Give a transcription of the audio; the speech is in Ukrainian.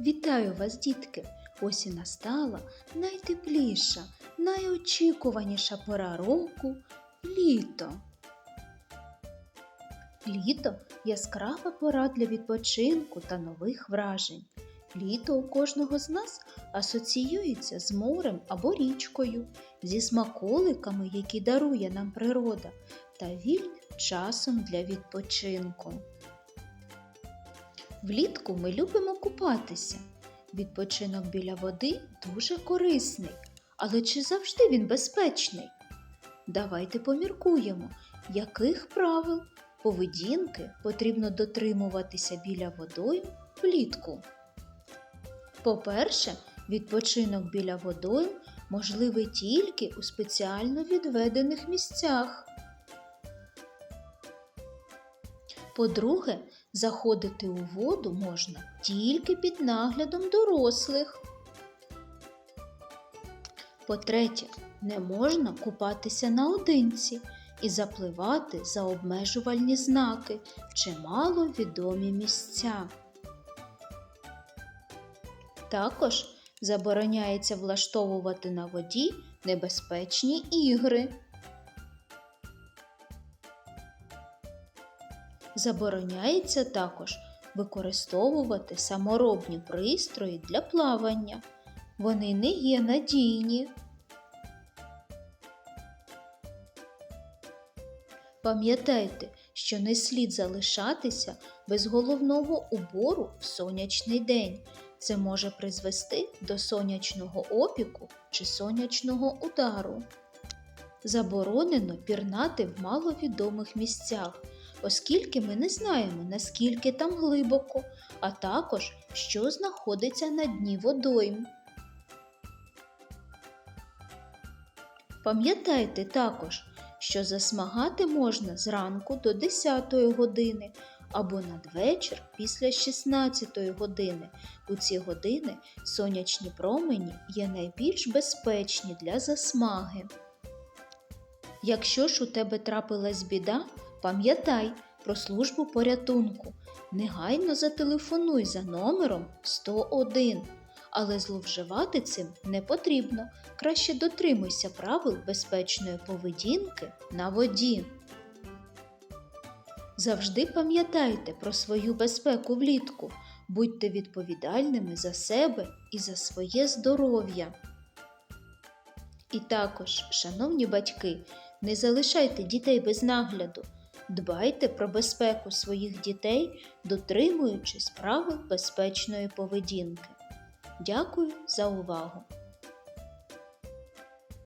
Вітаю вас, дітки! Ось і настала найтепліша, найочікуваніша пора року літо. Літо яскрава пора для відпочинку та нових вражень. Літо у кожного з нас асоціюється з морем або річкою, зі смаколиками, які дарує нам природа, та вільним часом для відпочинку. Влітку ми любимо купатися. Відпочинок біля води дуже корисний, але чи завжди він безпечний? Давайте поміркуємо, яких правил поведінки потрібно дотримуватися біля водойм влітку. По-перше, відпочинок біля водойм можливий тільки у спеціально відведених місцях. По-друге, заходити у воду можна тільки під наглядом дорослих. По-третє, не можна купатися наодинці і запливати за обмежувальні знаки чи маловідомі місця. Також забороняється влаштовувати на воді небезпечні ігри. Забороняється також використовувати саморобні пристрої для плавання. Вони не є надійні. Пам'ятайте, що не слід залишатися без головного убору в сонячний день. Це може призвести до сонячного опіку чи сонячного удару. Заборонено пірнати в маловідомих місцях, оскільки ми не знаємо, наскільки там глибоко, а також що знаходиться на дні водойм. Пам'ятайте також, що засмагати можна зранку до 10 години або надвечір після 16 години. У ці години сонячні промені є найбільш безпечні для засмаги. Якщо ж у тебе трапилась біда, пам'ятай про службу порятунку. Негайно зателефонуй за номером 101. Але зловживати цим не потрібно. Краще дотримуйся правил безпечної поведінки на воді. Завжди пам'ятайте про свою безпеку влітку. Будьте відповідальними за себе і за своє здоров'я. І також, шановні батьки, не залишайте дітей без нагляду. Дбайте про безпеку своїх дітей, дотримуючись правил безпечної поведінки. Дякую за увагу!